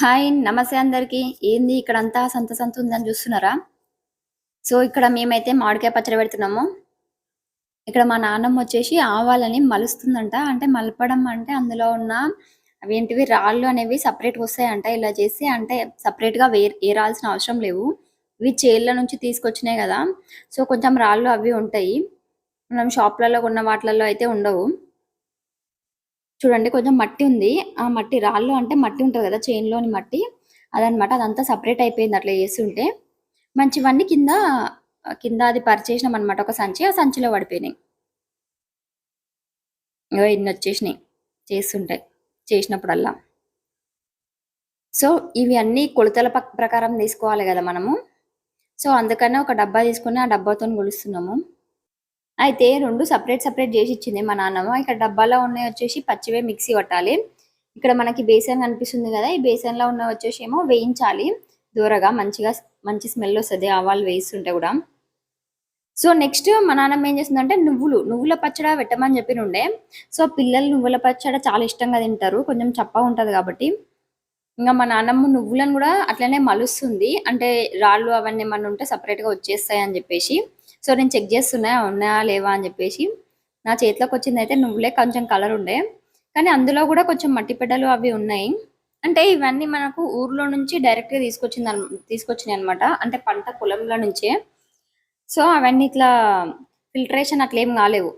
Hi నమస్తే అందరికి. ఏంది ఇక్కడ అంతా సంత సంత ఉందని చూస్తున్నారా? సో ఇక్కడ మేమైతే మామిడికాయ పచ్చడి పెడుతున్నాము. ఇక్కడ మా నాన్నమ్మ వచ్చేసి ఆవాలని మలుస్తుందంట. అంటే మలపడం అంటే అందులో ఉన్న అవేంటివి రాళ్ళు అనేవి సపరేట్గా వస్తాయంట. ఇలా చేసి అంటే సపరేట్గా వేర్ ఏరాల్సిన అవసరం లేవు. ఇవి చేళ్ళ నుంచి తీసుకొచ్చినాయి కదా. సో కొంచెం రాళ్ళు అవి ఉంటాయి. మనం షాప్లలో కొన్న వాటిలలో అయితే ఉండవు. చూడండి కొంచెం మట్టి ఉంది. ఆ మట్టి రాళ్ళు అంటే మట్టి ఉంటుంది కదా చైన్లోని మట్టి. అదనమాట అదంతా సపరేట్ అయిపోయింది అట్లా చేస్తుంటే. మంచివన్నీ కింద కింద అది పరిచేసినాం అనమాట ఒక సంచి. ఆ సంచిలో పడిపోయినాయి. ఇగో ఇన్ని వచ్చేసినాయి చేస్తుంటాయి చేసినప్పుడల్లా. సో ఇవి అన్నీ కొలతల ప్రకారం తీసుకోవాలి కదా మనము. సో అందుకనే ఒక డబ్బా తీసుకుని ఆ డబ్బాతో కొలుస్తున్నాము. అయితే రెండు సపరేట్ సపరేట్ చేసి ఇచ్చింది మా నాన్నమ్మ. ఇక్కడ డబ్బాలో ఉన్నాయి వచ్చేసి పచ్చివే మిక్సీ పట్టాలి ఇక్కడ మనకి బేసన్ కనిపిస్తుంది కదా ఈ బేసన్లో ఉన్న వచ్చేసి ఏమో వేయించాలి. దూరగా మంచిగా మంచి స్మెల్ వస్తుంది ఆవాలు వేయిస్తుంటే కూడా. సో నెక్స్ట్ మా నాన్నమ్మ ఏం చేస్తుందంటే నువ్వులు నువ్వుల పచ్చడి పెట్టమని చెప్పి ఉండే సో పిల్లలు నువ్వుల పచ్చడి చాలా ఇష్టంగా తింటారు. కొంచెం చప్పగా ఉంటుంది కాబట్టి. ఇంకా మా నాన్నమ్మ నువ్వులను కూడా అట్లనే మలుస్తుంది. అంటే రాళ్ళు అవన్నీ ఏమన్నా ఉంటే సపరేట్గా వచ్చేస్తాయి అని చెప్పేసి. సో నేను చెక్ చేస్తున్నా ఉన్నాయా లేవా? అని చెప్పేసి. నా చేతిలోకి వచ్చింది అయితే నువ్వులే కొంచెం కలర్ ఉండే. కానీ అందులో కూడా కొంచెం మట్టి పెడ్డలు అవి ఉన్నాయి. అంటే ఇవన్నీ మనకు ఊర్లో నుంచి డైరెక్ట్గా తీసుకొచ్చింది అన్- తీసుకొచ్చినాయి అనమాట అంటే పంట పొలంలో నుంచే. సో అవన్నీ ఇట్లా ఫిల్టరేషన్ అట్లా ఏం కాలేవు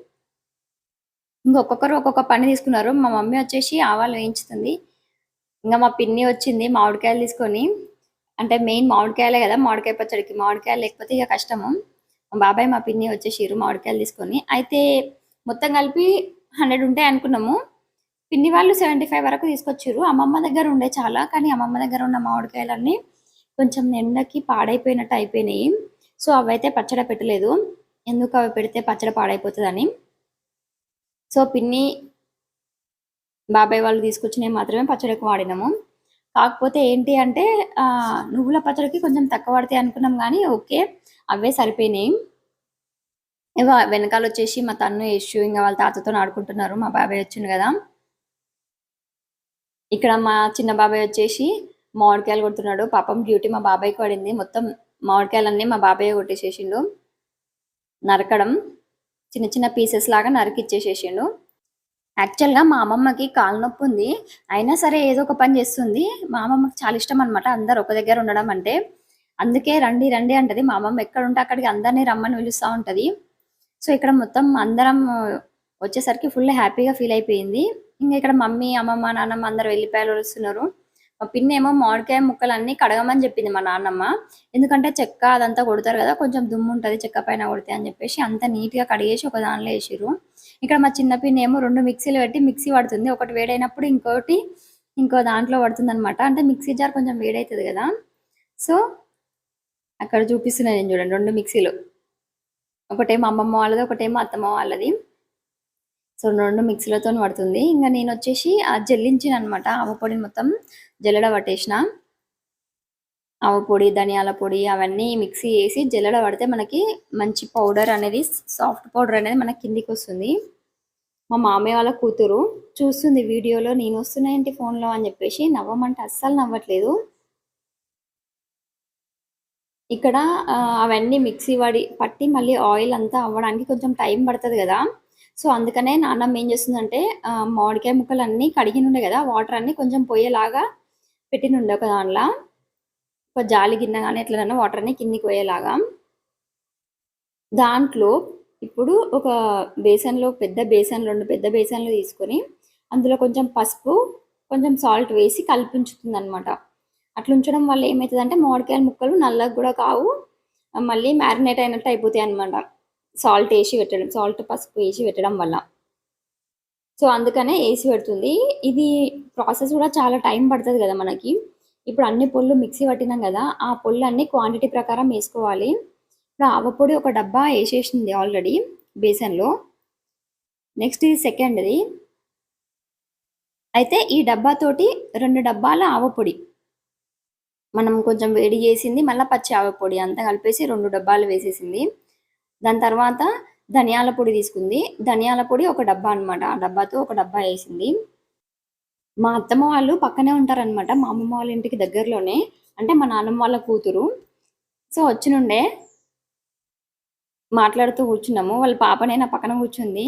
ఇంకొక్కొక్కరు ఒక్కొక్క పని తీసుకున్నారు. మా మమ్మీ వచ్చేసి ఆవాలు వేయించుతుంది. ఇంకా మా పిన్ని వచ్చింది మామిడికాయలు తీసుకొని. అంటే మెయిన్ మామిడికాయలే కదా మామిడికాయ పచ్చడికి మామిడికాయలు లేకపోతే ఇక కష్టము. బాబాయ్ మా పిన్ని వచ్చేసిరు మామిడికాయలు తీసుకొని అయితే మొత్తం కలిపి హండ్రెడ్ ఉంటాయి అనుకున్నాము. పిన్ని వాళ్ళు సెవెంటీ ఫైవ్ వరకు తీసుకొచ్చారు. అమ్మమ్మ దగ్గర ఉండే చాలా కానీ అమ్మమ్మ దగ్గర ఉన్న మామిడికాయలన్నీ కొంచెం ఎండకి పాడైపోయినట్టు అయిపోయినాయి. సో అవైతే పచ్చడి పెట్టలేదు. ఎందుకు అవి పెడితే పచ్చడి పాడైపోతుందని. సో పిన్ని బాబాయ్ వాళ్ళు తీసుకొచ్చినవి మాత్రమే పచ్చడికి వాడినాము. కాకపోతే ఏంటి అంటే నువ్వుల పచ్చడికి కొంచెం తక్కువ పడతాయి అనుకున్నాం కానీ ఓకే అవే సరిపోయినాయి. ఇవ వెనకాల వచ్చేసి మా తన్ను యశు ఇంకా వాళ్ళ తాతతో ఆడుకుంటున్నారు మా బాబాయ్ వచ్చిండు కదా. ఇక్కడ మా చిన్న బాబాయ్ వచ్చేసి మామిడికాయలు కొడుతున్నాడు పాపం డ్యూటీ మా బాబాయ్కి పడింది మొత్తం మామిడికాయలన్నీ మా బాబాయ్ కొట్టేసేసిండు. నరకడం చిన్న చిన్న పీసెస్ లాగా నరికి ఇచ్చేసేసిండు. యాక్చువల్గా మా అమ్మమ్మకి కాలు నొప్పి ఉంది. అయినా సరే ఏదో ఒక పని చేస్తుంది. మా అమ్మమ్మకి చాలా ఇష్టం అనమాట అందరు ఒక దగ్గర ఉండడం అంటే. అందుకే రండి రండి అంటది. మా అమ్మమ్మ ఎక్కడ ఉంటే అక్కడికి అందరినీ రమ్మని పిలుస్తూ ఉంటది. సో ఇక్కడ మొత్తం అందరం వచ్చేసరికి ఫుల్ హ్యాపీగా ఫీల్ అయిపోయింది. ఇంకా ఇక్కడ మమ్మీ అమ్మమ్మ నాన్నమ్మ అందరు వెళ్ళిపోయాలు వస్తున్నారు. మా పిన్ని ఏమో మామిడికాయ ముక్కలు అన్ని కడగమని చెప్పింది మా నాన్నమ్మ. ఎందుకంటే చెక్క అదంతా కొడతారు కదా కొంచెం దుమ్ము ఉంటుంది చెక్క పైన కొడితే అని చెప్పేసి అంత నీట్గా కడిగేసి ఒక దానిలో వేసిరు ఇక్కడ మా చిన్న పిన్ని ఏమో రెండు మిక్సీలు పెట్టి మిక్సీ పడుతుంది. ఒకటి వేడైనప్పుడు ఇంకోటి ఇంకో దాంట్లో పడుతుంది అనమాట అంటే మిక్సీ జార్ కొంచెం వేడవుతుంది కదా. సో అక్కడ చూపిస్తున్నాను నేను చూడండి రెండు మిక్సీలు. ఒకటేమో అమ్మమ్మ వాళ్ళది ఒకటేమో అత్తమ్మ వాళ్ళది. సో రెండు మిక్సీలతో పడుతుంది. ఇంకా నేను వచ్చేసి ఆ జల్లించిన అనమాట ఆవ పొడిని మొత్తం జల్లడ పట్టేసిన. ఆవ పొడి ధనియాల పొడి అవన్నీ మిక్సీ వేసి జల్లెడ పడితే మనకి మంచి పౌడర్ అనేది సాఫ్ట్ పౌడర్ అనేది మనకి కిందికి వస్తుంది. మా మామయ్య వాళ్ళ కూతురు చూస్తుంది వీడియోలో నేను వస్తున్నా ఏంటి ఫోన్లో? అని చెప్పేసి నవ్వమంటే అస్సలు నవ్వట్లేదు. ఇక్కడ అవన్నీ మిక్సీ పడి పట్టి మళ్ళీ ఆయిల్ అంతా అవ్వడానికి కొంచెం టైం పడుతుంది కదా. సో అందుకనే నాన్నమ్మ ఏం చేస్తుందంటే మామిడికాయ ముక్కలు అన్నీ కడిగినుండే కదా వాటర్ అన్ని కొంచెం పోయేలాగా పెట్టినుండే ఒక దానిలో ఒక జాలి గిన్నె కానీ ఎట్లనైనా వాటర్ని కిందికి పోయేలాగా. దాంట్లో ఇప్పుడు ఒక బేసన్లో పెద్ద బేసన్ రెండు పెద్ద బేసన్లు తీసుకొని అందులో కొంచెం పసుపు కొంచెం సాల్ట్ వేసి కలిపించుతుంది అనమాట అట్లా ఉంచడం వల్ల ఏమవుతుందంటే మామిడికాయల ముక్కలు నల్లగా కూడా కావు మళ్ళీ మ్యారినేట్ అయినట్టు అయిపోతాయి అనమాట సాల్ట్ వేసి పెట్టడం సాల్ట్ పసుపు వేసి పెట్టడం వల్ల. సో అందుకనే వేసి పెడుతుంది. ఇది ప్రాసెస్ కూడా చాలా టైం పడుతుంది కదా మనకి. ఇప్పుడు అన్ని పొళ్ళు మిక్సీ పట్టినాం కదా ఆ పొళ్ళు అన్ని క్వాంటిటీ ప్రకారం వేసుకోవాలి. ఇప్పుడు ఆవపొడి ఒక డబ్బా వేసేసింది ఆల్రెడీ బేసన్లో. నెక్స్ట్ ఇది సెకండ్ది అయితే ఈ డబ్బాతోటి రెండు డబ్బాల ఆవపొడి మనం కొంచెం వేడి చేసింది మళ్ళీ పచ్చి ఆవపొడి అంతా కలిపేసి రెండు డబ్బాలు వేసేసింది. దాని తర్వాత ధనియాల పొడి తీసుకుంది. ధనియాల పొడి ఒక డబ్బా అన్నమాట. ఆ డబ్బాతో ఒక డబ్బా వేసింది. మా అత్తమ్మ వాళ్ళు పక్కనే ఉంటారనమాట మా అమ్మమ్మ వాళ్ళ ఇంటికి దగ్గరలోనే. అంటే మా నాన్నమ్మ వాళ్ళ కూతురు. సో వచ్చినుండే మాట్లాడుతూ కూర్చున్నాము. వాళ్ళ పాపనే నా పక్కన కూర్చుంది.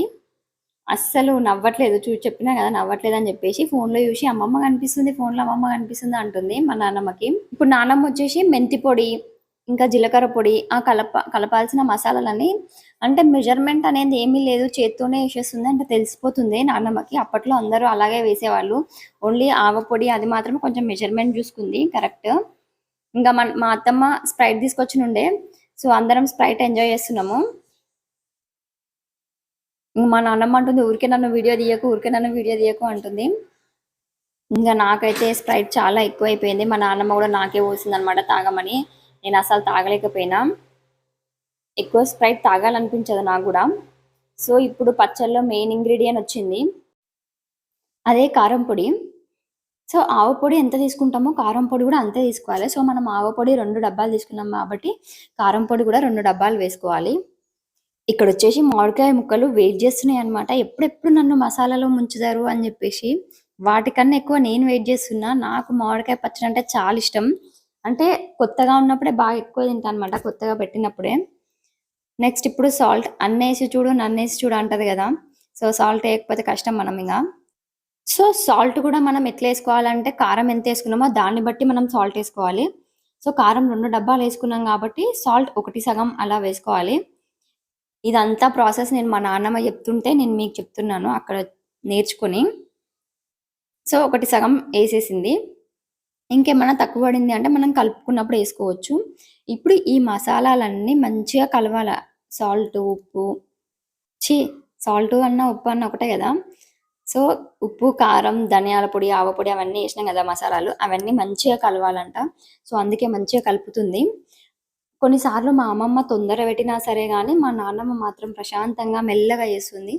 అస్సలు నవ్వట్లేదు. చూ చెప్పినా కదా నవ్వట్లేదు అని చెప్పేసి ఫోన్లో చూసి అమ్మమ్మ కనిపిస్తుంది ఫోన్లో అమ్మమ్మ కనిపిస్తుంది అంటుంది మా నాన్నమ్మకి. ఇప్పుడు నాన్నమ్మ వచ్చేసి మెంతి పొడి ఇంకా జీలకర్ర పొడి ఆ కలప కలపాల్సిన మసాలాలన్నీ అంటే మెజర్మెంట్ అనేది ఏమీ లేదు చేత్తోనే వేసేస్తుంది అంటే తెలిసిపోతుంది నాన్నమ్మకి అప్పట్లో అందరూ అలాగే వేసేవాళ్ళు. ఓన్లీ ఆవ పొడి అది మాత్రం కొంచెం మెజర్మెంట్ చూసుకుంది కరెక్ట్ ఇంకా మన మా అత్తమ్మ స్ప్రైట్ తీసుకొచ్చి ఉండే సో అందరం స్ప్రైట్ ఎంజాయ్ చేస్తున్నాము. మా నాన్నమ్మ అంటుంది ఊరికే నన్ను వీడియో తీయకు ఊరికే నన్ను వీడియో తీయకు అంటుంది. ఇంకా నాకైతే స్ప్రైట్ చాలా ఎక్కువ అయిపోయింది మా నాన్నమ్మ కూడా నాకే పోసింది అనమాట తాగమని. నేను అసలు తాగలేకపోయినా. ఎక్కువ స్ప్రైట్ తాగాలనిపించదు నాకు కూడా. సో ఇప్పుడు పచ్చళ్ళలో మెయిన్ ఇంగ్రీడియంట్ వచ్చింది. అదే కారం పొడి. సో ఆవ పొడి ఎంత తీసుకుంటామో కారం పొడి కూడా అంతే తీసుకోవాలి. సో మనం ఆవ పొడి రెండు డబ్బాలు తీసుకున్నాం కాబట్టి కారం పొడి కూడా రెండు డబ్బాలు వేసుకోవాలి. ఇక్కడ వచ్చేసి మామిడికాయ ముక్కలు వెయిట్ చేస్తున్నాయి అనమాట ఎప్పుడెప్పుడు నన్ను మసాలాలో ముంచుతారు అని చెప్పేసి వాటికన్నా ఎక్కువ నేను వెయిట్ చేస్తున్నా. నాకు మామిడికాయ పచ్చడి అంటే చాలా ఇష్టం. అంటే కొత్తగా ఉన్నప్పుడే బాగా ఎక్కువ తింటాను అనమాట కొత్తగా పెట్టినప్పుడే. నెక్స్ట్ ఇప్పుడు సాల్ట్ అన్నేసి చూడు నన్నేసి చూడు అంటది కదా. సో సాల్ట్ వేయకపోతే కష్టం మనం ఇంకా సో సాల్ట్ కూడా మనం ఎట్లా వేసుకోవాలంటే కారం ఎంత వేసుకున్నామో దాన్ని బట్టి మనం సాల్ట్ వేసుకోవాలి. సో కారం రెండు డబ్బాలు వేసుకున్నాం కాబట్టి సాల్ట్ ఒకటి సగం అలా వేసుకోవాలి. ఇదంతా ప్రాసెస్ నేను మా నాన్నమ్మ చెప్తుంటే నేను మీకు చెప్తున్నాను అక్కడ నేర్చుకొని. సో ఒకటి సగం వేసేసింది. ఇంకేమైనా తక్కువ పడింది అంటే మనం కలుపుకున్నప్పుడు వేసుకోవచ్చు. ఇప్పుడు ఈ మసాలాలన్నీ మంచిగా కలవాలి. సాల్ట్ ఉప్పు. చి సాల్ట్ అన్న ఉప్పు అన్న ఒకటే కదా. సో ఉప్పు కారం ధనియాల పొడి ఆవ పొడి అవన్నీ వేసినాం కదా మసాలాలు. అవన్నీ మంచిగా కలవాలంట. సో అందుకే మంచిగా కలుపుతుంది. కొన్నిసార్లు మా అమ్మమ్మ తొందర పెట్టినా సరే కానీ మా నాన్నమ్మ మాత్రం ప్రశాంతంగా మెల్లగా చేస్తుంది.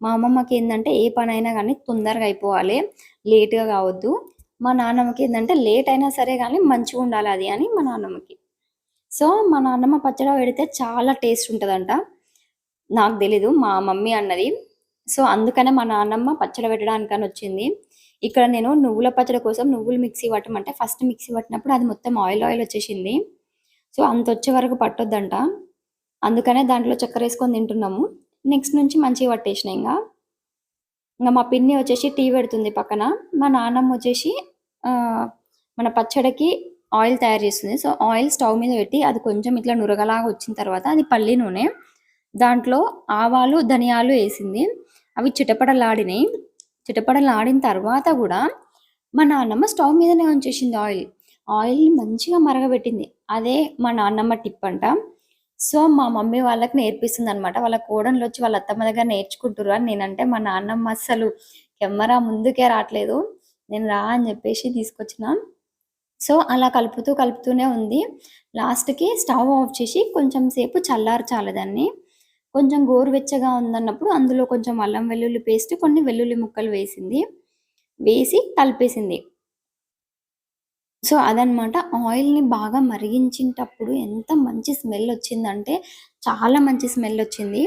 మా అమ్మమ్మకి ఏంటంటే ఏ పనైనా కానీ తొందరగా అయిపోవాలి. లేట్గా కావద్దు. మా నాన్నమ్మకి ఏంటంటే లేట్ అయినా సరే కానీ మంచిగా ఉండాలి అది అని మా నాన్నమ్మకి. సో మా నాన్నమ్మ పచ్చడి పెడితే చాలా టేస్ట్ ఉంటుందంట. నాకు తెలీదు మా మమ్మీ అన్నది. సో అందుకనే మా నాన్నమ్మ పచ్చడి పెట్టడానికని వచ్చింది. ఇక్కడ నేను నువ్వుల పచ్చడి కోసం నువ్వులు మిక్సీ పట్టమంటే ఫస్ట్ మిక్సీ పట్టినప్పుడు అది మొత్తం ఆయిల్ ఆయిల్ వచ్చేసింది. సో అంత వచ్చే వరకు పట్టొద్దంట. అందుకనే దాంట్లో చక్కెర వేసుకొని తింటున్నాము. నెక్స్ట్ నుంచి మంచిగా పట్టేసిన ఇంకా. ఇంకా మా పిన్ని వచ్చేసి టీ పెడుతుంది పక్కన. మా నాన్నమ్మ వచ్చేసి మన పచ్చడికి ఆయిల్ తయారు చేస్తుంది. సో ఆయిల్ స్టవ్ మీద పెట్టి అది కొంచెం ఇట్లా నురగలాగా వచ్చిన తర్వాత అది పల్లి నూనె దాంట్లో ఆవాలు ధనియాలు వేసింది. అవి చిటపడలాడినాయి చిటపడలాడిన తర్వాత కూడా మా నాన్నమ్మ స్టవ్ మీదనే ఉంచేసింది ఆయిల్. ఆయిల్ మంచిగా మరగబెట్టింది. అదే మా నాన్నమ్మ టిప్ అంట. సో మా మమ్మీ వాళ్ళకి నేర్పిస్తుంది అనమాట వాళ్ళ కోడళ్ళు వచ్చి వాళ్ళ అత్తమ్మ దగ్గర నేర్చుకుంటారు అని నేనంటే మా నాన్నమ్మ అస్సలు కెమెరా ముందుకే రావట్లేదు. నేను రా అని చెప్పేసి తీసుకొచ్చిన. సో అలా కలుపుతూ కలుపుతూనే ఉంది. లాస్ట్కి స్టవ్ ఆఫ్ చేసి కొంచెం సేపు చల్లార్చాలి దాన్ని. కొంచెం గోరువెచ్చగా ఉందన్నప్పుడు అందులో కొంచెం అల్లం వెల్లుల్లి పేస్ట్ కొన్ని వెల్లుల్లి ముక్కలు వేసింది. వేసి కలిపేసింది. సో అదనమాట ఆయిల్ని బాగా మరిగించేటప్పుడు ఎంత మంచి స్మెల్ వచ్చిందంటే చాలా మంచి స్మెల్ వచ్చింది.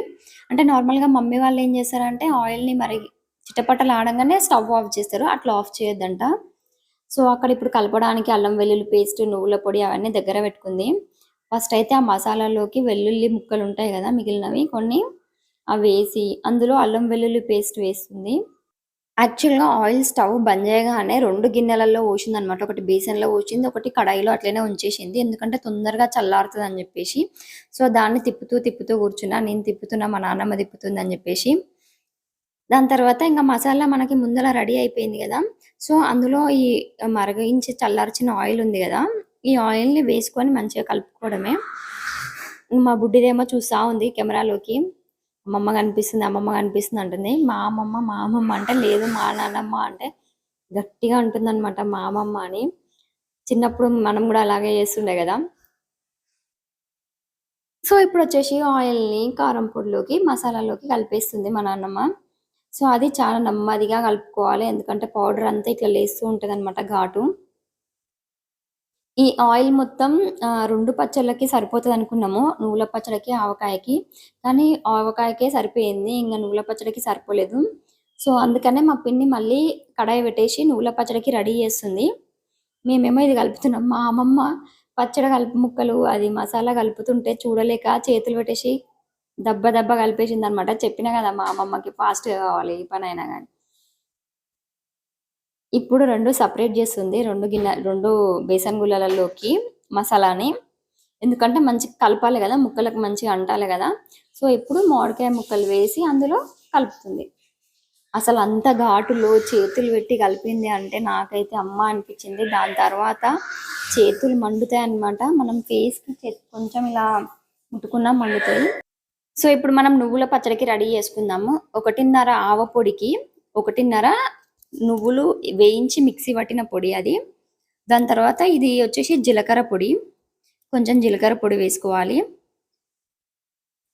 అంటే నార్మల్గా మమ్మీ వాళ్ళు ఏం చేస్తారంటే ఆయిల్ని మరిగి చిట్టపట్టలు ఆడంగానే స్టవ్ ఆఫ్ చేస్తారు. అట్లా ఆఫ్ చేయొద్దంట. సో అక్కడ ఇప్పుడు కలపడానికి అల్లం వెల్లుల్లి పేస్ట్ నువ్వుల పొడి అవన్నీ దగ్గర పెట్టుకుంది. ఫస్ట్ అయితే ఆ మసాలాలోకి వెల్లుల్లి ముక్కలు ఉంటాయి కదా మిగిలినవి. కొన్ని అవి వేసి అందులో అల్లం వెల్లుల్లి పేస్ట్ వేస్తుంది. యాక్చువల్గా ఆయిల్ స్టవ్ బంద్ చేయగానే రెండు గిన్నెలలో పోసింది అనమాట ఒకటి బేసన్లో పోసింది ఒకటి కడాయిలో అట్లనే ఉంచేసింది. ఎందుకంటే తొందరగా చల్లారుతుంది అని చెప్పేసి. సో దాన్ని తిప్పుతూ తిప్పుతూ కూర్చున్నా నేను తిప్పుతున్నా మా నాన్నమ్మ తిప్పుతుంది అని చెప్పేసి. దాని తర్వాత ఇంకా మసాలా మనకి ముందర రెడీ అయిపోయింది కదా. సో అందులో ఈ మరగించి చల్లార్చిన ఆయిల్ ఉంది కదా. ఈ ఆయిల్ని వేసుకొని మంచిగా కలుపుకోవడమే. మా బుడ్డిదేమో చూస్తా ఉంది కెమెరాలోకి. అమ్మమ్మ కనిపిస్తుంది అమ్మమ్మ కనిపిస్తుంది అంటుంది. మా అమ్మమ్మ మా అమ్మమ్మ అంటే లేదు మా నాన్నమ్మ అంటే గట్టిగా ఉంటుంది అనమాట మా అమ్మమ్మ అని. చిన్నప్పుడు మనం కూడా అలాగే చేస్తుండే కదా. సో ఇప్పుడు వచ్చేసి ఆయిల్ని కారం పొడిలోకి మసాలాలోకి కలిపేస్తుంది మా నాన్నమ్మ. సో అది చాలా నెమ్మదిగా కలుపుకోవాలి ఎందుకంటే పౌడర్ అంతా ఇట్లా లేస్తూ ఉంటుంది అనమాట ఘాటు. ఈ ఆయిల్ మొత్తం రెండు పచ్చళ్ళకి సరిపోతుంది అనుకున్నాము. నువ్వుల పచ్చడికి ఆవకాయకి. కానీ ఆవకాయకే సరిపోయింది. ఇంకా నువ్వుల పచ్చడికి సరిపోలేదు. సో అందుకనే మా పిన్ని మళ్ళీ కడాయి పెట్టేసి నువ్వుల పచ్చడికి రెడీ చేస్తుంది. మేమేమో ఇది కలుపుతున్నాం. మా అమ్మమ్మ పచ్చడి కలుపు ముక్కలు అది మసాలా కలుపుతుంటే చూడలేక చేతులు పెట్టేసి దెబ్బ దెబ్బ కలిపేసింది అనమాట చెప్పినా కదా మా అమ్మమ్మకి ఫాస్ట్గా కావాలి ఈ పని అయినా కానీ ఇప్పుడు రెండు సపరేట్ చేస్తుంది. రెండు గిన్నె రెండు బేసన్ గుళ్ళలలోకి మసాలాని. ఎందుకంటే మంచి కలపాలి కదా ముక్కలకు మంచిగా అంటాలి కదా. సో ఇప్పుడు మామిడికాయ ముక్కలు వేసి అందులో కలుపుతుంది. అసలు అంత ఘాటులో చేతులు పెట్టి కలిపింది అంటే నాకైతే అమ్మ అనిపించింది. దాని తర్వాత చేతులు మండుతాయి అన్నమాట. మనం ఫేస్కి కొంచెం ఇలా ముట్టుకున్నా మండుతాయి. సో ఇప్పుడు మనం నువ్వుల పచ్చడికి రెడీ చేసుకుందాము. ఒకటిన్నర ఆవ పొడికి ఒకటిన్నర నువ్వులు వేయించి మిక్సీ పట్టిన పొడి అది. దాని తర్వాత ఇది వచ్చేసి జీలకర్ర పొడి. కొంచెం జీలకర్ర పొడి వేసుకోవాలి.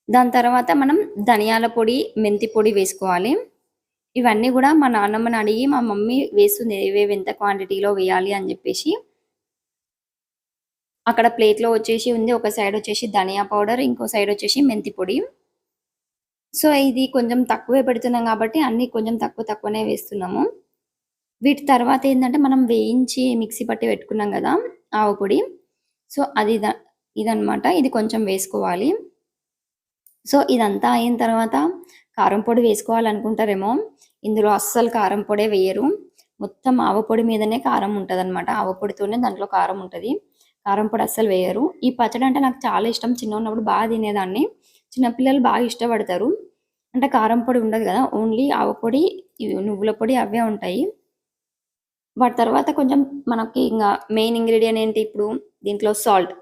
దాని తర్వాత మనం ధనియాల పొడి మెంతి పొడి వేసుకోవాలి. ఇవన్నీ కూడా మా నాన్నమ్మని అడిగి మా మమ్మీ వేస్తుంది ఏవేవి ఎంత క్వాంటిటీలో వేయాలి? అని చెప్పేసి. అక్కడ ప్లేట్లో వచ్చేసి ఉంది ఒక సైడ్ వచ్చేసి ధనియా పౌడర్ ఇంకో సైడ్ వచ్చేసి మెంతి పొడి. సో ఇది కొంచెం తక్కువే పెడుతున్నాం కాబట్టి అన్నీ కొంచెం తక్కువ తక్కువనే వేస్తున్నాము. వీటి తర్వాత ఏంటంటే మనం వేయించి మిక్సీ పట్టి పెట్టుకున్నాం కదా ఆవు పొడి. సో అది ఇదనమాట ఇది కొంచెం వేసుకోవాలి. సో ఇదంతా అయిన తర్వాత కారం పొడి వేసుకోవాలనుకుంటారేమో. ఇందులో అస్సలు కారం పొడే వేయరు. మొత్తం ఆవు పొడి మీదనే కారం ఉంటుంది అనమాట ఆవు పొడితోనే దాంట్లో కారం ఉంటుంది. కారం పొడి అస్సలు వేయరు. ఈ పచ్చడి అంటే నాకు చాలా ఇష్టం. చిన్న ఉన్నప్పుడు బాగా తినేదాన్ని. చిన్నపిల్లలు బాగా ఇష్టపడతారు. అంటే కారం పొడి ఉండదు కదా ఓన్లీ ఆవు పొడి నువ్వుల పొడి అవే ఉంటాయి. వాటి తర్వాత కొంచెం మనకి ఇంకా మెయిన్ ఇంగ్రీడియంట్ ఏంటి ఇప్పుడు? దీంట్లో సాల్ట్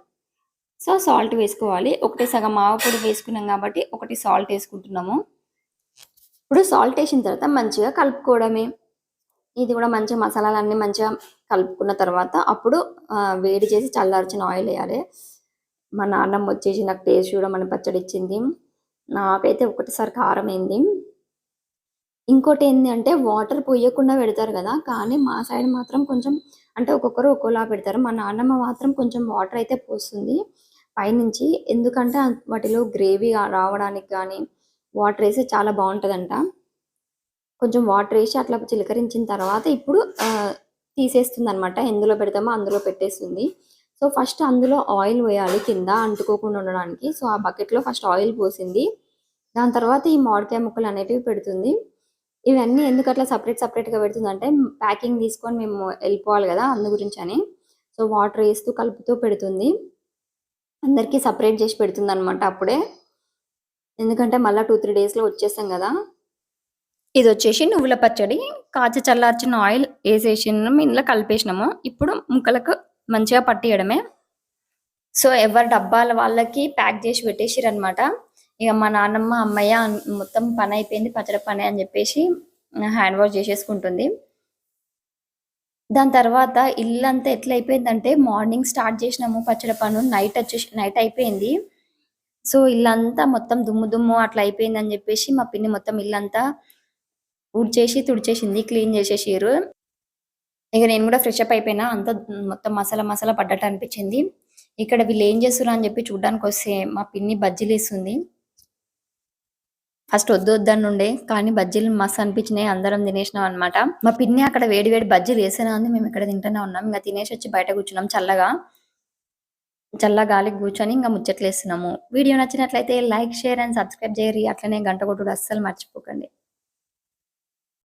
సో సాల్ట్ వేసుకోవాలి. ఒకటి సగం మావ పొడి వేసుకున్నాం కాబట్టి ఒకటి సాల్ట్ వేసుకుంటున్నాము. ఇప్పుడు సాల్ట్ వేసిన తర్వాత మంచిగా కలుపుకోవడమే. ఇది కూడా మంచిగా మసాలాలన్నీ మంచిగా కలుపుకున్న తర్వాత అప్పుడు వేడి చేసి చల్లార్చిన ఆయిల్ వేయాలి. మా నాన్నమ్మ వచ్చేసి నాకు టేస్ట్ చూడమని పచ్చడి ఇచ్చింది నాకైతే ఒకటిసారి కారం అయింది ఇంకోటి ఏంటి అంటే వాటర్ పోయకుండా పెడతారు కదా కానీ మా సైడ్ మాత్రం కొంచెం అంటే ఒక్కొక్కరు ఒక్కోలా పెడతారు. మా నాన్నమ్మ మాత్రం కొంచెం వాటర్ అయితే పోస్తుంది పైనుంచి. ఎందుకంటే వాటిలో గ్రేవీ రావడానికి కానీ వాటర్ వేస్తే చాలా బాగుంటుందంట. కొంచెం వాటర్ వేసి అట్లా చిలకరించిన తర్వాత ఇప్పుడు తీసేస్తుంది అనమాట ఎందులో పెడతామో అందులో పెట్టేస్తుంది. సో ఫస్ట్ అందులో ఆయిల్ వేయాలి కింద అంటుకోకుండా ఉండడానికి. సో ఆ బకెట్లో ఫస్ట్ ఆయిల్ పోసింది. దాని తర్వాత ఈ మామిడికాయ ముక్కలు అనేటివి పెడుతుంది. ఇవన్నీ ఎందుకు అట్లా సపరేట్ సపరేట్గా పెడుతుందంటే ప్యాకింగ్ తీసుకొని మేము వెళ్ళిపోవాలి కదా అందు గురించి అని సో వాటర్ వేస్తూ కలుపుతూ పెడుతుంది. అందరికీ సపరేట్ చేసి పెడుతుంది అనమాట అప్పుడే. ఎందుకంటే మళ్ళీ టూ త్రీ డేస్లో వచ్చేస్తాం కదా. ఇది వచ్చేసి నువ్వుల పచ్చడి కాచి చల్లార్చిన ఆయిల్ వేసేసినాము ఇందులో కలిపేసినాము. ఇప్పుడు ముక్కలకు మంచిగా పట్టియడమే. సో ఎవరి డబ్బాల వాళ్ళకి ప్యాక్ చేసి పెట్టేసిరు అనమాట ఇక మా నాన్నమ్మ అమ్మయ్య మొత్తం పని అయిపోయింది పచ్చడి పని అని చెప్పేసి హ్యాండ్ వాష్ చేసేసుకుంటుంది. దాని తర్వాత ఇల్లంతా ఎట్లా అయిపోయిందంటే మార్నింగ్ స్టార్ట్ చేసినాము పచ్చడి పను నైట్ వచ్చేసి నైట్ అయిపోయింది. సో ఇల్లంతా మొత్తం దుమ్ము దుమ్ము అట్లా అయిపోయింది అని చెప్పేసి మా పిన్ని మొత్తం ఇల్లంతా ఊడ్చేసి తుడిచేసింది క్లీన్ చేసేసారు ఇక నేను కూడా ఫ్రెష్ అప్ అయిపోయినా అంత మొత్తం మసాలా మసాలా పడ్డట్టు అనిపించింది. ఇక్కడ వీళ్ళు ఏం చేస్తున్నారు అని చెప్పి చూడడానికి వస్తే మా పిన్ని బజ్జీలు వేస్తుంది ఫస్ట్ వద్దు వద్దని ఉండే కానీ బజ్జీలు మస్తు అనిపించినాయి అందరం తినేసినాం అనమాట మా పిన్ని అక్కడ వేడి వేడి బజ్జీలు వేసేనా ఉంది మేము ఇక్కడ తింటూనే ఉన్నాం. ఇంకా తినేసి వచ్చి బయట కూర్చున్నాం చల్లగా. చల్ల గాలికి కూర్చొని ఇంకా ముచ్చట్లు వేస్తున్నాము. వీడియో నచ్చినట్లయితే లైక్ షేర్ అండ్ సబ్స్క్రైబ్ చేయరు అట్లనే గంట కొట్టుడు అస్సలు మర్చిపోకండి.